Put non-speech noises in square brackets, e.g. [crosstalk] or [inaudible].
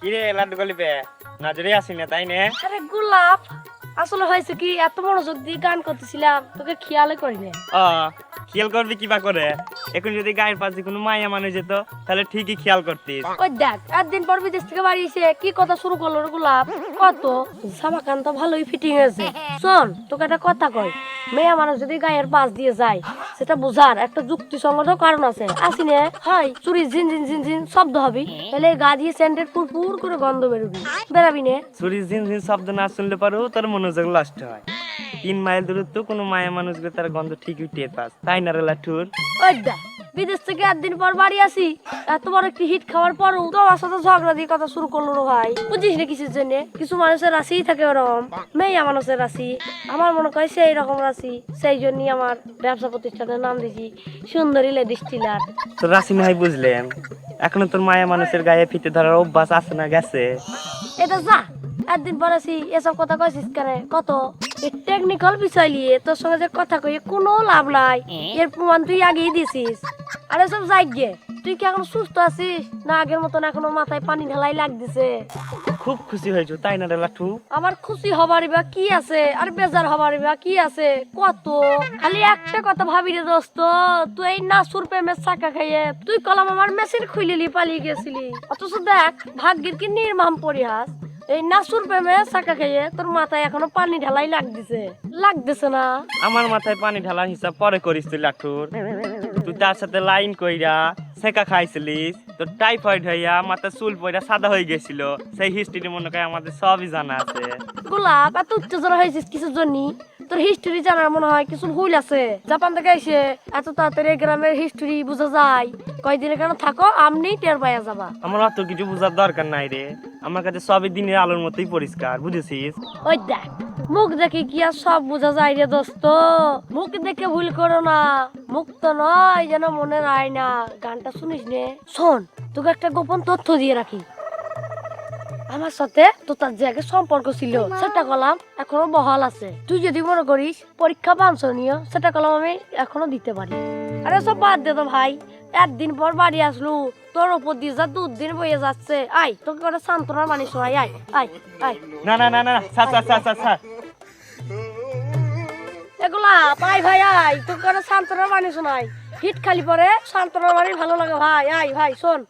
কিরে লাড্ডু নজরে আসি না তাই নে? আরে গোলাপ আসলে হয়েছে কি এত মনোযোগ দিয়ে গান করতেছিলাম তোকে খেয়ালে করি না ও খেয়াল করবি কিবা করে? এখন যদি গায়ের পাশে কোনো মায়া মানুষ যেত তাহলে ঠিকই খেয়াল করতিস। ওই দেখ একদিন পর বিদেশ থেকে বাড়ি এসে কি কথা শুরু করল রে গোলাপ? কত? তো ভালোই ফিটিং হয়েছে। [laughs] শোন তোকে একটা কথা কই। মেয়ে মানুষ যদি গায়ের পাশ দিয়ে যায় সেটা বোঝার একটা যুক্তিসঙ্গত কারণ আছে। আসি নে হয় চুরি জিন জিন জিন জিন শব্দ হবে। তাহলে গা দিয়ে স্যান্ডের পুর পুর করে গন্ধ বেরোবি। বেরাবি নে। চুরি জিন জিন শব্দ না শুনলে পারো তোর মনোযোগ নষ্ট হয়। তিন মাইল দূরত্ব কোনো মায়া মানুষকে তার গন্ধ ঠিকই টের পাস। তাই না রে লাঠুর? ওই বিদেশ থেকে একদিন পর বাড়ি আসি এত বড় একটি হিট খাওয়ার পরও তো আমার সাথে ঝগড়া দিয়ে কথা শুরু করল রে ভাই। বুঝিস না কিসের জন্য? কিছু মানুষের রাশিই থাকে ওরকম। মেয়ে মানুষের রাশি। আমার মনে হয় সেই রকম রাশি। সেই জন্যই আমার ব্যবসা প্রতিষ্ঠানের নাম দিয়েছি সুন্দরী লেডিস টিলার। তোর রাশি নাই বুঝলেন? এখনও তোর মায়া মানুষের গায়ে ফিতে ধরার অভ্যাস আছে না গেছে? এটা যা! একদিন পর আসি এসব কথা কইছিস কেন? কত? টেকনিক্যাল বিষয় নিয়ে তোর সঙ্গে যে কথা কই কোনো লাভ নাই। এর প্রমাণ তুই আগেই দিছিস। আরে সব যাই গে। তুই কি এখন সুস্থ আছিস? না আগের মতন এখনও মাথায় পানি ঢালাই লাগতেছে। খুব খুশি হয়েছো তাই না রে লাঠু আমার খুশি হবার বা কি আছে? আর বেজার হবার বা কি আছে? কত? খালি একটা কথা ভাবি রে দোস্ত তুই এই নাসুর প্রেমের চাকা খাইয়ে তুই কলম আমার মেশিন খুলিলি পালিয়ে গেছিলি। অথচ দেখ ভাগ্যের কি নির্মাম পরিহাস এই নাসুর প্রেমে চাকা খাইয়ে তোর মাথায় এখনও পানি ঢালাই লাগতেছে। লাগতেছে না। আমার মাথায় পানি ঢালার হিসাব পরে করিস তুই লাঠুর তুই তার সাথে লাইন কইরা সেকা খাইছিলিস তোর টাইফয়েড হইয়া মাথা চুল পইরা সাদা হয়ে গেছিল। সেই হিস্ট্রি মনে করে আমাদের সবই জানা আছে। গোলাপ এত উত্তেজনা হয়েছিস কিছুর জন্য তোর হিস্টোরি জানার মনে হয় কিছু ভুল আছে? জাপান থেকে এসে এত তাড়াতাড়ি গ্রামের হিস্টোরি বোঝা যায়। কয়দিন এখানে থাকো আমনি টের পাইয়া যাবা। আমার অত কিছু বোঝার দরকার নাই রে। আমার কাছে সবই দিনের আলোর মতোই পরিষ্কার বুঝেছিস? ওই দেখ মুখ দেখে কি আর সব বোঝা যায় রে দোস্ত? মুখ দেখে ভুল করো না। মুখ তো নয় যেন মনে রায় না। গানটা শুনিস নে? শোন, তোকে একটা গোপন তথ্য দিয়ে রাখি। আমার সাথে তো তার যে আগে সম্পর্ক ছিল, সেটা কলাম এখনও বহাল আছে। তুই যদি মনে করিস পরীক্ষা বাঞ্ছনীয়, সেটা কলাম আমি এখনও দিতে পারি। আরে সব বাদ দে তো ভাই। একদিন পর বাড়ি আসলো। তোর উপর দিয়ে যা দুদিন বয়ে যাচ্ছে। আয়, তোকে একটা সান্ত্বনার মানি শোনাই। আয় আয় আয়। না না না না স্যার স্যার স্যার স্যার। পাই ভাই আই তোর কারণে শান্তরা বাণী শোনাই হিট খালি পরে শান্তরা বাণী ভালো লাগে। ভাই, আয়, ভাই, শোন।